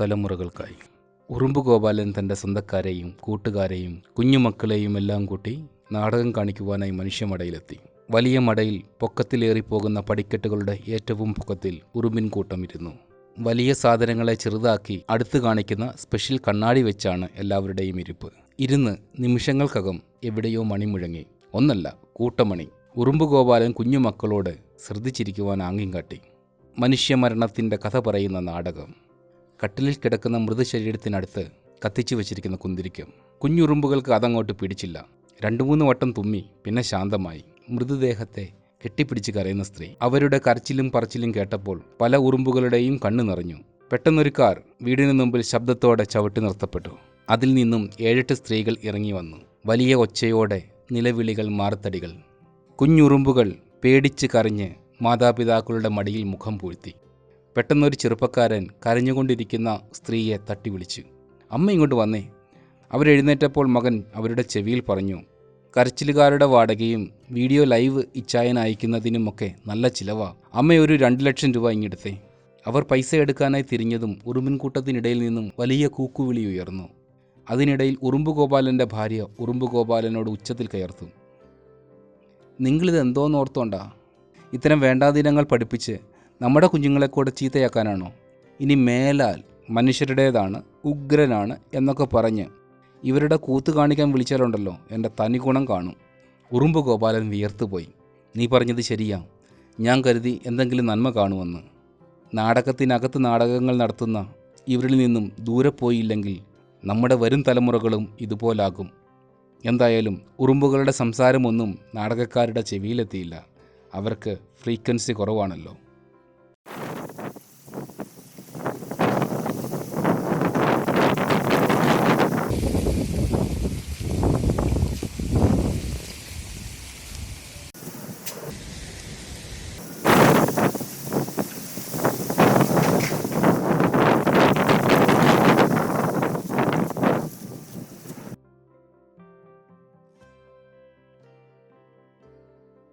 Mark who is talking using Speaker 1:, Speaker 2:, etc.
Speaker 1: തലമുറകൾക്കായി. ഉറുമ്പ് ഗോപാലൻ തന്റെ സ്വന്തക്കാരെയും കൂട്ടുകാരെയും കുഞ്ഞുമക്കളെയും എല്ലാം കൂട്ടി നാടകം കാണിക്കുവാനായി മനുഷ്യമടയിലെത്തി. വലിയ മടയിൽ പൊക്കത്തിലേറിപ്പോകുന്ന പടിക്കെട്ടുകളുടെ ഏറ്റവും പൊക്കത്തിൽ ഉറുമ്പിൻ കൂട്ടം ഇരുന്നു. വലിയ സാധനങ്ങളെ ചെറുതാക്കി അടുത്ത് കാണിക്കുന്ന സ്പെഷ്യൽ കണ്ണാടി വെച്ചാണ് എല്ലാവരുടെയും ഇരിപ്പ്. ഇരുന്ന് നിമിഷങ്ങൾക്കകം എവിടെയോ മണി മുഴങ്ങി. ഒന്നല്ല കൂട്ടമണി. ഉറുമ്പ് ഗോപാലൻ കുഞ്ഞുമക്കളോട് ശ്രദ്ധിച്ചിരിക്കുവാൻ ആംഗ്യം കാട്ടി. മനുഷ്യമരണത്തിന്റെ കഥ പറയുന്ന നാടകം. കട്ടിലിൽ കിടക്കുന്ന മൃതശരീരത്തിനടുത്ത് കത്തിച്ചു വച്ചിരിക്കുന്ന കുന്തിരിക്കം. കുഞ്ഞുറുമ്പുകൾക്ക് അതങ്ങോട്ട് പിടിച്ചില്ല. രണ്ടു മൂന്ന് വട്ടം തുമ്മി പിന്നെ ശാന്തമായി. മൃതദേഹത്തെ കെട്ടിപ്പിടിച്ച് കരയുന്ന സ്ത്രീ അവരുടെ കരച്ചിലും പറച്ചിലും കേട്ടപ്പോൾ പല ഉറുമ്പുകളുടെയും കണ്ണു നിറഞ്ഞു. പെട്ടെന്നൊരു കാർ വീടിന് മുമ്പിൽ ശബ്ദത്തോടെ ചവിട്ടി നിർത്തപ്പെട്ടു. അതിൽ നിന്നും ഏഴെട്ട് സ്ത്രീകൾ ഇറങ്ങി വന്നു. വലിയ ഒച്ചയോടെ നിലവിളികൾ മാറത്തടികൾ കുഞ്ഞുറുമ്പുകൾ പേടിച്ച് കരഞ്ഞ് മാതാപിതാക്കളുടെ മടിയിൽ മുഖം പൂഴ്ത്തി. പെട്ടെന്നൊരു ചെറുപ്പക്കാരൻ കരഞ്ഞുകൊണ്ടിരിക്കുന്ന സ്ത്രീയെ തട്ടി വിളിച്ചു അമ്മ ഇങ്ങോട്ട് വന്നേ. അവരെഴുന്നേറ്റപ്പോൾ മകൻ അവരുടെ ചെവിയിൽ പറഞ്ഞു കരച്ചിലുകാരുടെ വാടകയും വീഡിയോ ലൈവ് ഇച്ചായൻ അയക്കുന്നതിനുമൊക്കെ നല്ല ചിലവാ. അമ്മ ഒരു രണ്ട് ലക്ഷം രൂപ ഇങ്ങെടുത്തേ. അവർ പൈസ എടുക്കാനായി തിരിഞ്ഞതും ഉറുമ്പിൻകൂട്ടത്തിനിടയിൽ നിന്നും വലിയ കൂക്കുവിളി ഉയർന്നു. അതിനിടയിൽ ഉറുമ്പ് ഗോപാലന്റെ ഭാര്യ ഉറുമ്പ് ഗോപാലനോട് ഉച്ചത്തിൽ കയർത്തു. നിങ്ങളിത് എന്തോന്നോർത്തോണ്ടാ ഇത്തരം വേണ്ടാതീനങ്ങൾ പഠിപ്പിച്ച് നമ്മുടെ കുഞ്ഞുങ്ങളെ കൂടെ ചീത്തയാക്കാനാണോ? ഇനി മേലാൽ മനുഷ്യരുടേതാണ് ഉഗ്രനാണ് എന്നൊക്കെ പറഞ്ഞ് ഇവരുടെ കൂത്ത് കാണിക്കാൻ വിളിച്ചാലുണ്ടല്ലോ എന്റെ തനി ഗുണം കാണും. ഉറുമ്പ് ഗോപാലൻ വിയർത്തുപോയി. നീ പറഞ്ഞത് ശരിയാ. ഞാൻ കരുതി എന്തെങ്കിലും നന്മ കാണുമെന്ന്. നാടകത്തിനകത്ത് നാടകങ്ങൾ നടത്തുന്ന ഇവരിൽ നിന്നും ദൂരെ പോയില്ലെങ്കിൽ നമ്മുടെ വരും തലമുറകളും ഇതുപോലാകും. എന്തായാലും ഉറുമ്പുകളുടെ സംസാരമൊന്നും നാടകക്കാരുടെ ചെവിയിലെത്തിയില്ല. അവർക്ക് ഫ്രീക്വൻസി കുറവാണല്ലോ.